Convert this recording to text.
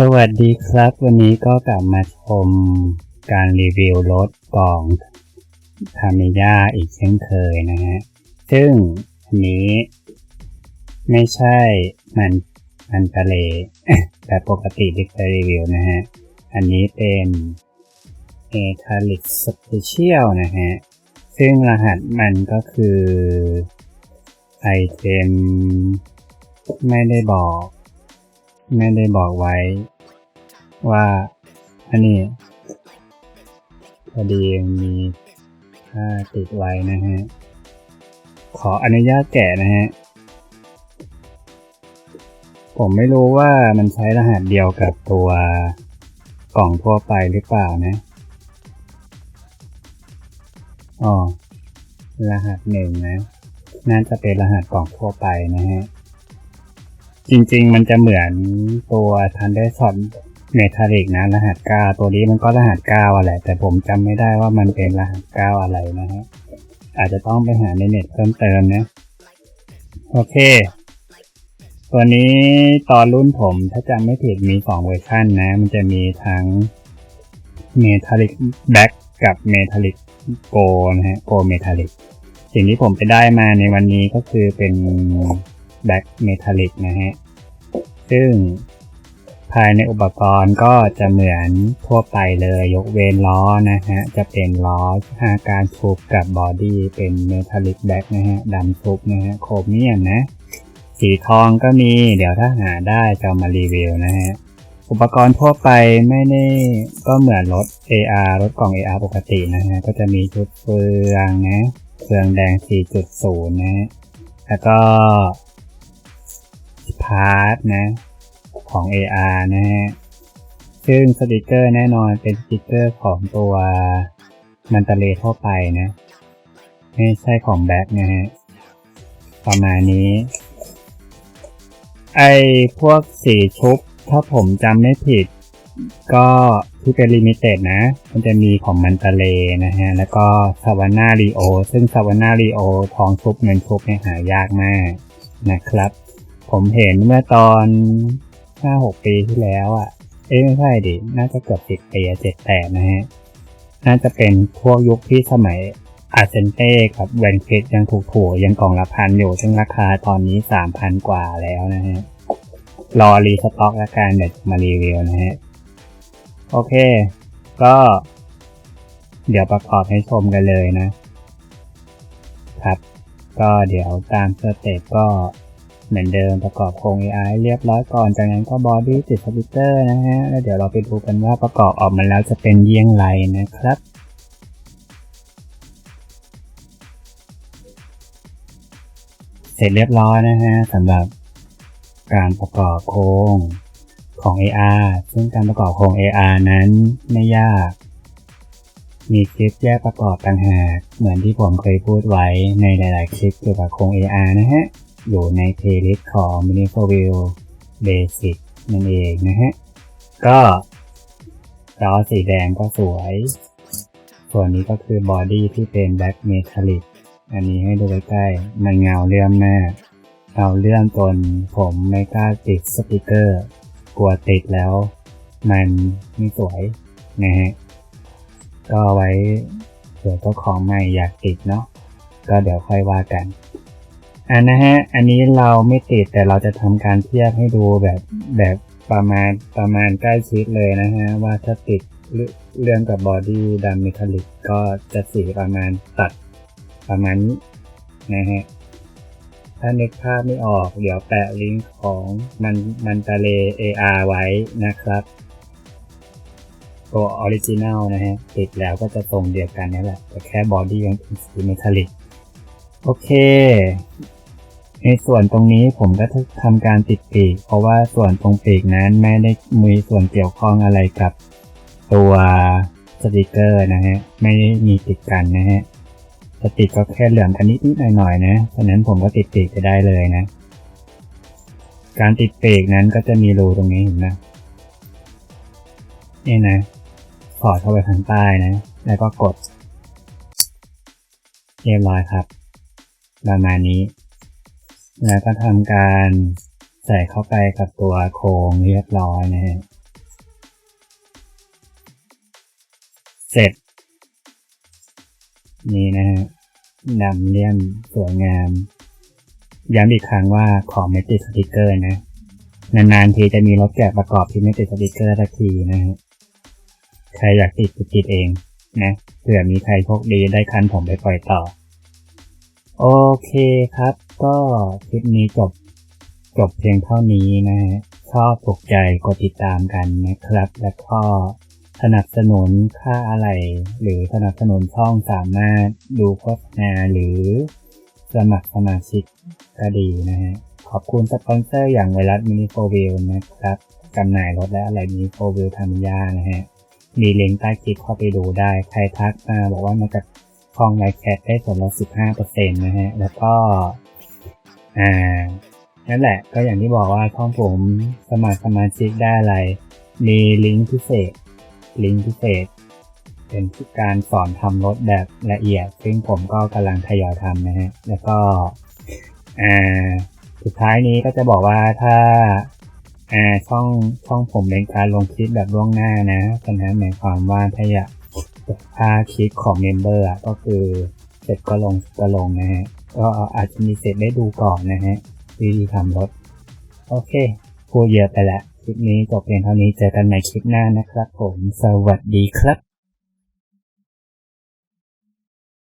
สวัสดีครับ วันนี้ก็กลับมาชมการรีวิวรถกล่องทามิยาอีกเช่นเคยนะฮะ ซึ่งอันนี้ ไม่ใช่มันมันทะเลแต่ปกติที่เคยรีวิวนะฮะ อันนี้เป็นเอทาลิกสเปเชียลนะฮะ ซึ่งรหัสมันก็คือไอเทมไม่ได้บอก ไม่ได้บอกไว้ ว่าอันนี้พอดีมีค่าติดไว้นะฮะ ขออนุญาตแกะนะฮะ ผมไม่รู้ว่ามันใช้รหัสเดียวกับตัวกล่องทั่วไปหรือเปล่านะอ๋อรหัสหนึ่งนะ น่าจะเป็นรหัสกล่องทั่วไปนะฮะ จริงๆ มันจะเหมือนตัว Thunder Shot เมทัลิกนะรหัสเก้าตัวนี้มันก็รหัสเก้าอะไรแต่ผมจำไม่ได้ว่ามันเป็นรหัสเก้าอะไรนะฮะอาจจะต้องไปหาในเน็ตเพิ่มเติมนะ โอเค ตัวนี้ตอนรุ่นผมถ้าจำไม่ผิดมีสองเวอร์ชันนะ มันจะมีทั้ง Metallic Black กับ Metallic Gold นะฮะ Gold Metallic สิ่งที่ผมไปได้มาในวันนี้ก็คือเป็น Black Metallic นะฮะ ซึ่งภายในอุปกรณ์ก็จะเหมือนทั่วไปเลยยกเว้นล้อนะฮะ จะเป็นล้อาการชุบกับบอดี้เป็น Metallic Black นะฮะดำชุบนะฮะโครเมียมนะ สีทองก็มีเดี๋ยวถ้าหาได้จะมารีวิวนะฮะ อุปกรณ์ทั่วไปไม่ได้ก็เหมือนรถ AR รถกล่อง AR ปกตินะฮะ ก็จะมีชุดเฟืองนะเฟืองแดง 4.0 นะฮะแล้วก็ พาร์ทนะ ของ AR นะฮะ ซึ่งสติกเกอร์แน่นอนเป็นสติกเกอร์ของตัวมันตะเลทั่วไปนะ ไม่ใช่ของแบ็กนะฮะ ประมาณนี้ ไอพวกสีชุบ ถ้าผมจำไม่ผิด ก็ที่เป็นลิมิเต็ดนะ มันจะมีของมันตะเลนะฮะ แล้วก็ซาวาน่ารีโอ ซึ่งซาวาน่ารีโอทองชุบเงินชุบเนี่ยหายากมากนะครับ ผมเห็นเมื่อตอนห้าหกปีที่แล้วอะ เอ้ยไม่ใช่ดิ น่าจะเกือบสิบปีเจ็ดแปดนะฮะ น่าจะเป็นพวกยุคที่สมัยอาเซนเต้กับแวนคริสยังถูกถูยังกล่องละพันอยู่ ซึ่งราคาตอนนี้สามพันกว่าแล้วนะฮะ รอรีสต็อกแล้วกันเดี๋ยวมารีวิวนะฮะ โอเค ก็ เดี๋ยวประกอบให้ชมกันเลยนะ ครับ ก็เดี๋ยวตามสเต็ปก็ เหมือนเดิมประกอบโครง AI เรียบร้อยก่อน จากนั้นก็บอดี้ติดสปิเตอร์นะฮะ แล้วเดี๋ยวเราไปดูกันว่าประกอบออกมาแล้วจะเป็นเยี่ยงไรนะครับเสร็จเรียบร้อยนะฮะสำหรับการประกอบโครงของ AR ซึ่งการประกอบโครง AR นั้นไม่ยาก มีคลิปแยกประกอบต่างหาก เหมือนที่ผมเคยพูดไว้ในหลาย ๆ คลิปเกี่ยวกับโครง AR นะฮะ อยู่ในเพลย์ลิสต์ของ m i n i f o v i e w Basic นั่นเองนะฮะ ก็ล้อสีแดงก็สวย ส่วนนี้ก็คือบอดี้ที่เป็น Black Metallic อันนี้ให้ดูใกล้ๆ มันเงาเลื่อมมากเงาเลื่อมจนผมไม่กล้าติดสติกเกอร์ กลัวติดแล้ว มันไม่สวยนะฮะ ก็ไว้เผื่อเจ้าของใหม่อยากติดเนาะ ก็เดี๋ยวค่อยว่ากัน อันนะฮะ อันนี้เราไม่ติดแต่เราจะทำการเทียบให้ดูแบบแบบประมาณประมาณใกล้ชิดเลยนะฮะ ว่าถ้าติดเรื่องกับบอดี้ดำเมทัลลิกก็จะสีประมาณตัดประมาณนี้นะฮะ ถ้านึกภาพไม่ออก เดี๋ยวแปะลิงก์ของมันมันตะเล AR ไว้นะครับ ตัวออริจินัลนะฮะ ติดแล้วก็จะตรงเดียวกันนี่แหละแต่แค่บอดี้ยังเป็นสีเมทัลลิกโอเค ในส่วนตรงนี้ผมก็ทำการติดปีก เพราะว่าส่วนตรงปีกนั้นไม่ได้มีส่วนเกี่ยวข้องอะไรกับตัวสติกเกอร์นะฮะ ไม่ได้มีติดกันนะฮะสติกก็แค่เหลื่อมกันนิดนิดหน่อยหน่อยนะฉะนั้นผมก็ติดปีกไปได้เลยนะ การติดปีกนั้นก็จะมีรูตรงนี้เห็นไหมนี่นะสอดเข้าไปทางใต้นะ แล้วก็กดเรียบร้อยครับประมาณนี้ แล้วก็ทำการใส่เข้าไปกับตัวโครงเรียบร้อยนะฮะ เสร็จ นี่นะฮะดำเลี่ยมสวยงาม ย้ำอีกครั้งว่าขอไม่ติดสติกเกอร์นะ นานๆทีจะมีรถแกะประกอบที่ไม่ติดสติกเกอร์สักทีนะฮะ ใครอยากติดติดเองนะเผื่อมีใครโชคดีได้คันผมไปปล่อยต่อ โอเคครับ ก็คลิปนี้จบจบเพียงเท่านี้นะฮะชอบถูกใจกดติดตามกันนะครับ แล้วก็สนับสนุนค่าอะไร หรือสนับสนุนช่องสามารถดูโฆษณาหรือสมัครสมาชิกก็ดีนะฮะ ขอบคุณสปอนเซอร์อย่างไวรัสมินิโฟวิลนะครับจำหน่ายรถและอะไรมินิโฟวิลทามยานะฮะ มีลิงก์ใต้คลิปเข้าไปดูได้ ใครทักมาบอกว่ามาจากช่องไลแคทได้ส่วนลด15%นะฮะ แล้วก็ อ่านั่นแหละก็อย่างที่บอกว่าช่องผมสมัครสมาชิกได้อะไร มีลิงก์พิเศษ ลิงก์พิเศษ เป็นการสอนทำรถแบบละเอียด ซึ่งผมก็กำลังทยอยทำนะฮะ แล้วก็อ่าสุดท้ายนี้ก็จะบอกว่าถ้าอ่าช่องช่องผมเป็นการลงคลิปแบบล่วงหน้านะฉะนั้นหมายความว่าถ้าอยากค่าคลิปของเมมเบอร์อะก็คือเสร็จก็ลงก็ลงนะฮะ ก็อาจจะมีเสร็จได้ดูก่อนนะฮะวิธีทำรถ โอเคพูดเยอะไปละคลิปนี้จบเพียงเท่านี้เจอกันในคลิปหน้านะครับผม สวัสดีครับ